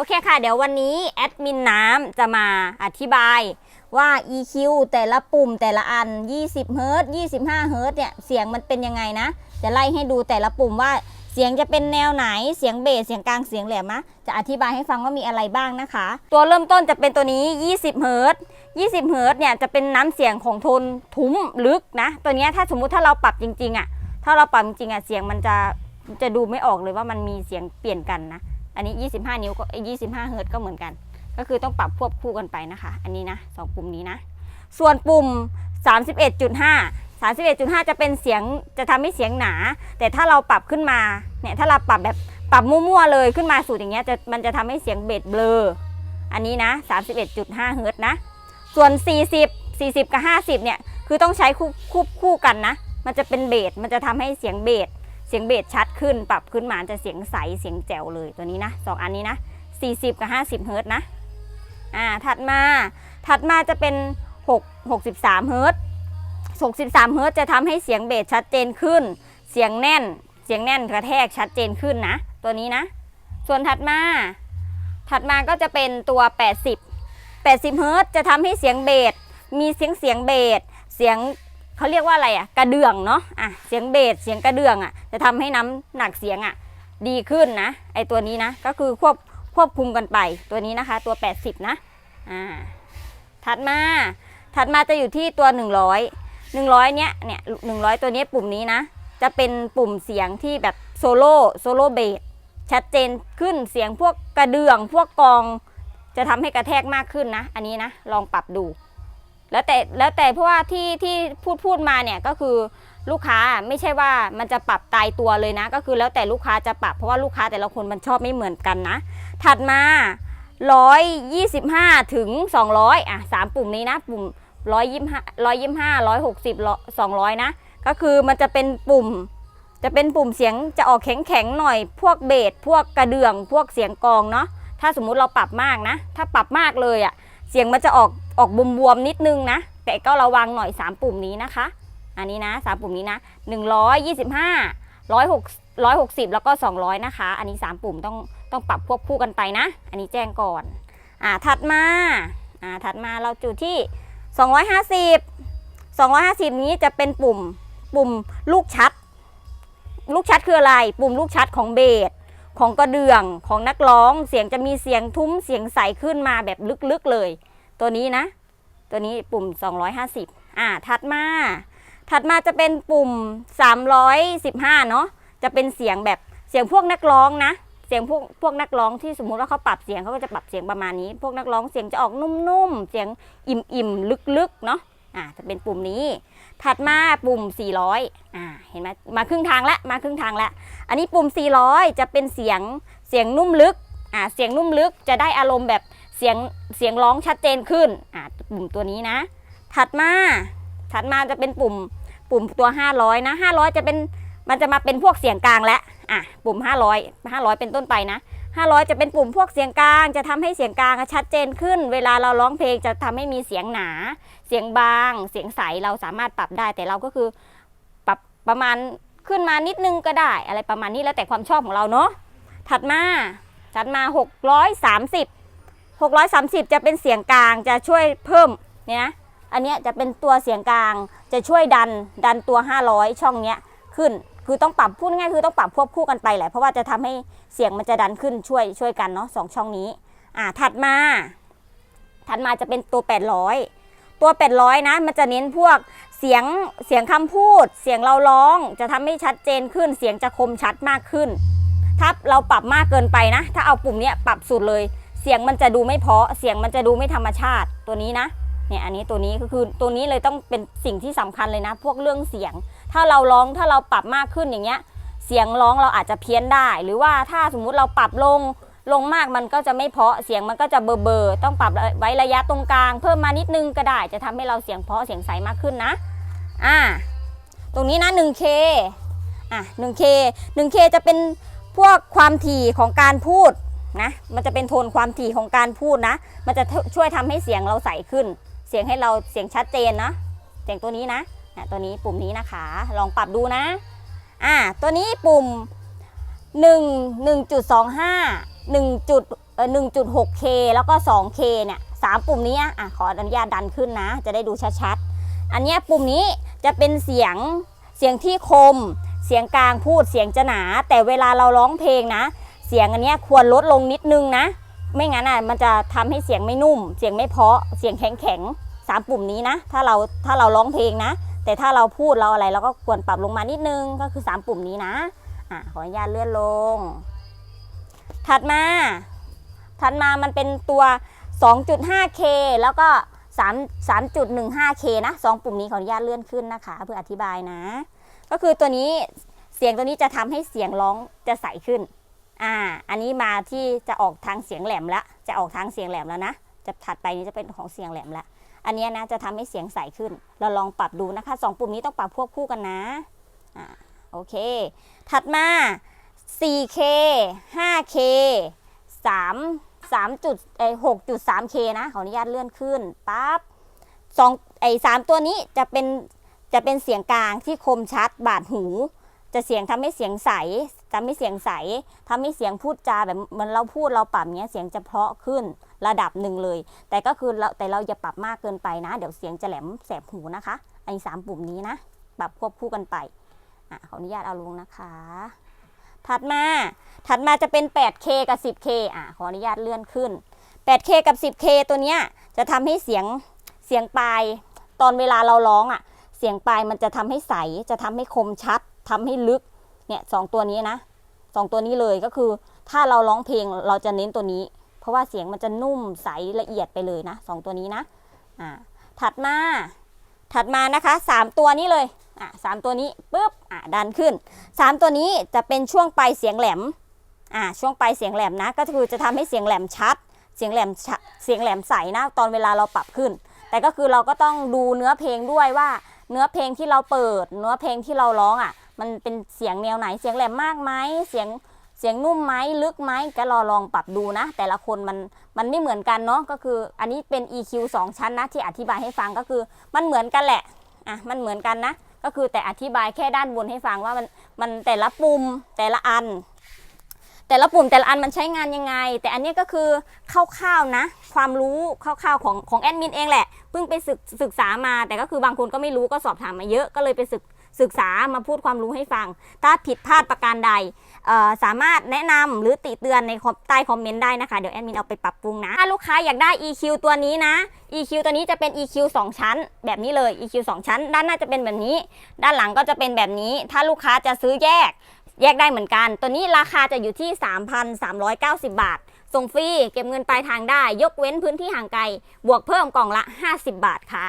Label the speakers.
Speaker 1: โอเคค่ะ เดี๋ยววันนี้แอดมินน้ำจะมาอธิบายว่า EQ แต่ละปุ่มแต่ละอัน 20เฮิรต์25เฮิรต์เนี่ย เสียงมันเป็นยังไงนะ จะไล่ให้ดูแต่ละปุ่มว่าเสียงจะเป็นแนวไหน เสียงเบส เสียงกลาง เสียงแหลมนะจะอธิบายให้ฟังว่ามีอะไรบ้างนะคะ ตัวเริ่มต้นจะเป็นตัวนี้ 20เฮิรต์20เฮิรต์เนี่ย จะเป็นน้ำเสียงของโทนทุ้มลึกนะ ตัวนี้ถ้าสมมุติถ้าเราปรับจริงๆอะ่ะ ถ้าเราปรับจริงๆอะ่ะ เสียงมันจะจะดูไม่ออกเลยว่ามันมีเสียงเปลี่ยนกันนะ อันนี้ 25 นิ้วก็25เฮิรต์ก็เหมือนกัน ก็คือต้องปรับควบคู่กันไปนะคะ อันนี้นะสองปุ่มนี้นะ ส่วนปุ่ม 31.5 31.5 จะเป็นเสียงจะทำให้เสียงหนา แต่ถ้าเราปรับขึ้นมาเนี่ยถ้าเราปรับแบบปรับมั่วๆเลยขึ้นมาสูตรอย่างเงี้ยจะมันจะทำให้เสียงเบสเบลออันนี้นะ 31.5เฮิรต์นะ ส่วน 40 40 กับ 50เนี่ยคือต้องใช้คู่คู่คู่กันนะ มันจะเป็นเบสมันจะทำให้เสียงเบส เสียงเบสชัดขึ้น ปรับขึ้นมาจะเสียงใสเสียงแจ๋วเลยตัวนี้นะสองอันนี้นะ 40 กับ 50 เฮิร์ตนะอ่าถัดมาถัดมาจะเป็น 6 63 เฮิร์ต63 เฮิร์ตจะทำให้เสียงเบสชัดเจนขึ้น เสียงแน่นเสียงแน่นกระแทกชัดเจนขึ้นนะ ตัวนี้นะ ส่วนถัดมา ถัดมาก็จะเป็นตัว 80 80 เฮิร์ตจะทำให้เสียงเบสมีเสียงเสียงเบสเสียง เขาเรียกว่าอะไรอะกระเดื่องเนาะอะเสียงเบสเสียงกระเดื่องอะจะทำให้น้ำหนักเสียงอะดีขึ้นนะไอตัวนี้นะก็คือควบควบคุมกันไปตัวนี้นะคะ ตัว 80 นะอ่าถัดมาถัดมาจะอยู่ที่ตัว 100 100 เนี้ยเนี่ย100 ตัวนี้ปุ่มนี้นะ จะเป็นปุ่มเสียงที่แบบโซโล่โซโล่เบสชัดเจนขึ้นเสียงพวกกระเดื่อง พวกกอง จะทำให้กระแทกมากขึ้นนะ อันนี้นะ ลองปรับดู แล้วแต่แล้วแต่เพราะว่าที่ที่พูดพูดมาเนี่ยก็คือลูกค้าไม่ใช่ว่ามันจะปรับตายตัวเลยนะ ก็คือแล้วแต่ลูกค้าจะปรับเพราะว่าลูกค้าแต่ละคนมันชอบไม่เหมือนกันนะ ถัดมา 125 ถึง 200 อะสามปุ่มนี้นะ ปุ่ม 125 125 160 200 นะ ก็คือมันจะเป็นปุ่ม จะเป็นปุ่มเสียงจะออกแข็งๆหน่อย พวกเบสพวกกระเดื่อง พวกเสียงกองเนาะถ้าสมมุติเราปรับมากนะ ถ้าปรับมากเลยอะ่ะเสียงมันจะออก ออกบวมๆนิดนึงนะ แต่ก็ระวังหน่อย 3 ปุ่มนี้นะคะ อันนี้นะ3ปุ่มนี้นะ 125 106 160 แล้วก็ 200 นะคะ อันนี้ 3 ปุ่มต้องต้องปรับควบคู่กันไปนะ อันนี้แจ้งก่อน อ่าถัดมา อ่าถัดมาเราจุดที่ 250 250 นี้จะเป็นปุ่มปุ่มลูกชัด ลูกชัดคืออะไร ปุ่มลูกชัดของเบสของกระเดื่องของนักร้อง เสียงจะมีเสียงทุ้มเสียงใสขึ้นมาแบบลึกๆเลย ตัวนี้นะ ตัวนี้ปุ่ม 250อ่าถัดมา ถัดมาจะเป็นปุ่ม 315 เนาะจะเป็นเสียงแบบเสียงพวกนักร้องนะ เสียงพวกพวกนักร้องที่สมมุติว่าเขาปรับเสียงเขาก็จะปรับเสียงประมาณนี้ พวกนักร้องเสียงจะออกนุ่มๆ เสียงอิ่มๆ ลึกๆ เนาะอ่าจะเป็นปุ่มนี้ ถัดมาปุ่ม 400อ่าเห็นไหมมาครึ่งทางแล้วมาครึ่งทางแล้วอันนี้ปุ่ม 400 จะเป็นเสียงเสียงนุ่มลึกอ่าเสียงนุ่มลึกจะได้อารมณ์แบบ เสียงเสียงร้องชัดเจนขึ้นอ่าปุ่มตัวนี้นะ ถัดมาถัดมาจะเป็นปุ่มปุ่มตัว 500 นะ 500 จะเป็นมันจะมาเป็นพวกเสียงกลางแล้วอะปุ่ม 500 500 เป็นต้นไปนะ 500 จะเป็นปุ่มพวกเสียงกลาง จะทำให้เสียงกลางชัดเจนขึ้น เวลาเราร้องเพลงจะทำให้มีเสียงหนา เสียงบาง เสียงใสเราสามารถปรับได้ แต่เราก็คือปรับประมาณขึ้นมานิดนึงก็ได้ อะไรประมาณนี้แล้วแต่ความชอบของเราเนาะถัดมาถัดมา 630 630 จะเป็นเสียงกลางจะช่วยเพิ่มเนี่ยนะอันเนี้ยจะเป็นตัวเสียงกลางจะช่วยดันดันตัว 500 ช่องเนี้ยขึ้นคือต้องปรับพูดง่ายคือต้องปรับควบคู่กันไปแหละเพราะว่าจะทำให้เสียงมันจะดันขึ้นช่วยช่วยกันเนาะสองช่องนี้อ่าถัดมา ถัดมาจะเป็นตัว 800 ตัว 800 นะ มันจะเน้นพวกเสียงเสียงคำพูด เสียงเราร้องจะทำให้ชัดเจนขึ้น เสียงจะคมชัดมากขึ้น ถ้าเราปรับมากเกินไปนะ ถ้าเอาปุ่มเนี้ยปรับสุดเลย เสียงมันจะดูไม่เพาะ เสียงมันจะดูไม่ธรรมชาติตัวนี้นะเนี่ยอันนี้ตัวนี้ก็คือตัวนี้เลยต้องเป็นสิ่งที่สำคัญเลยนะ พวกเรื่องเสียง ถ้าเราร้องถ้าเราปรับมากขึ้นอย่างเงี้ย เสียงร้องเราอาจจะเพี้ยนได้ หรือว่าถ้าสมมุติเราปรับลงลงมากมันก็จะไม่เพาะเสียงมันก็จะเบอร์เบอร์ต้องปรับไว้ระยะตรงกลาง เพิ่มมานิดนึงก็ได้ จะทำให้เราเสียงเพาะเสียงใสมากขึ้นนะอ่าตรงนี้นะ 1K อะ 1K 1K จะเป็นพวกความถี่ของการพูด นะ มันจะเป็นโทนความถี่ของการพูดนะ มันจะช่วยทำให้เสียงเราใสขึ้น เสียงให้เราเสียงชัดเจนนะ เสียงตัวนี้นะนะตัวนี้ปุ่มนี้นะคะ ลองปรับดูนะ อ่า ตัวนี้ปุ่ม 1 1.25 1จุดอ 1.6K แล้วก็ 2K เนี่ยสามปุ่มนี้อะขออนุญาตดันขึ้นนะ จะได้ดูชัดๆ อันนี้ปุ่มนี้จะเป็นเสียงเสียงที่คม เสียงกลางพูดเสียงจะหนา แต่เวลาเราร้องเพลงนะ เสียงอันนี้ควรลดลงนิดนึงนะ ไม่งั้นอะมันจะทำให้เสียงไม่นุ่ม เสียงไม่เพาะ เสียงแข็งแข็งสามปุ่มนี้นะ ถ้าเราถ้าเราร้องเพลงนะ แต่ถ้าเราพูดเราอะไรเราก็ควรปรับลงมานิดนึงก็คือสามปุ่มนี้นะอะขออนุญาตเลื่อนลง ถัดมาถัดมามันเป็นตัว 2.5K แล้วก็3 3.15K นะสองปุ่มนี้ขออนุญาตเลื่อนขึ้นนะคะ เพื่ออธิบายนะ ก็คือตัวนี้เสียงตัวนี้จะทำให้เสียงร้องจะใสขึ้น อ่า อันนี้มาที่จะออกทางเสียงแหลมละจะออกทางเสียงแหลมแล้วนะ จะถัดไปนี้จะเป็นของเสียงแหลมละอันเนี้ยนะจะทำให้เสียงใสขึ้น เราลองปรับดูนะคะสองปุ่มนี้ต้องปรับควบคู่กันนะ อ่า โอเค ถัดมา 4K 5K 3 3จุดเอ้6 3K นะ ขออนุญาตเลื่อนขึ้นปั๊บสองไอ้สามตัวนี้จะเป็นจะเป็นเสียงกลางที่คมชัดบาดหู จะเสียงทำให้เสียงใส ทำให้เสียงใสทำให้เสียงพูดจาแบบเหมือนเราพูดเราปรับเนี้ยเสียงจะเพราะขึ้นระดับหนึ่งเลย แต่ก็คือเราแต่เราอย่าปรับมากเกินไปนะ เดี๋ยวเสียงจะแหลมแสบหูนะคะไอ้สามปุ่มนี้นะปรับควบคู่กันไปอะขออนุญาตเอาลงนะคะ ถัดมาถัดมาจะเป็น 8K กับ 10K อะขออนุญาตเลื่อนขึ้น 8K กับ 10K ตัวเนี้ยจะทำให้เสียงเสียงปลายตอนเวลาเราร้องอะเสียงปลายมันจะทำให้ใสจะทำให้คมชัดทำให้ลึก เนี่ยสองตัวนี้นะสองตัวนี้เลยก็คือ ถ้าเราร้องเพลงเราจะเน้นตัวนี้ เพราะว่าเสียงมันจะนุ่มใสละเอียดไปเลยนะสองตัวนี้นะอ่าถัดมาถัดมานะคะสามตัวนี้เลยอะสามตัวนี้ปุ๊บอะดันขึ้นสามตัวนี้จะเป็นช่วงปลายเสียงแหลมอ่าช่วงปลายเสียงแหลมนะ ก็คือจะทำให้เสียงแหลมชัด เสียงแหลมชัดเสียงแหลมใสนะตอนเวลาเราปรับขึ้น แต่ก็คือเราก็ต้องดูเนื้อเพลงด้วยว่า เนื้อเพลงที่เราเปิด เนื้อเพลงที่เราร้องอะ มันเป็นเสียงแนวไหนเสียงแหลมมากไหมเสียงเสียงนุ่มไหมลึกไหมก็รอลองปรับดูนะ แต่ละคนมันมันไม่เหมือนกันเนาะก็คือ อันนี้เป็น EQ 2 ชั้นนะที่อธิบายให้ฟังก็คือมันเหมือนกันแหละอะมันเหมือนกันนะ ก็คือแต่อธิบายแค่ด้านบนให้ฟังว่ามันมันแต่ละปุ่มแต่ละอัน แต่ละปุ่มแต่ละอันมันใช้งานยังไง แต่อันนี้ก็คือคร่าวๆนะ ความรู้คร่าวๆของของแอดมินเองแหละเพิ่งไปศึกศึกษามาแต่ก็คือบางคนก็ไม่รู้ก็สอบถามมาเยอะก็เลยไปศึก ศึกษามาพูดความรู้ให้ฟัง ถ้าผิดพลาดประการใดสามารถแนะนำหรือติเตือนในใต้คอมเมนต์ได้นะคะ เดี๋ยวแอดมินเอาไปปรับปรุงนะ ถ้าลูกค้าอยากได้ EQ ตัวนี้นะ EQ ตัวนี้จะเป็น EQ 2 ชั้น แบบนี้เลย EQ 2 ชั้น ด้านหน้าจะเป็นแบบนี้ ด้านหลังก็จะเป็นแบบนี้ ถ้าลูกค้าจะซื้อแยก แยกได้เหมือนกัน ตัวนี้ราคาจะอยู่ที่ 3,390 บาท ส่งฟรี เก็บเงินปลายทางได้ ยกเว้นพื้นที่ห่างไกล บวกเพิ่มกล่องละ 50 บาทค่ะ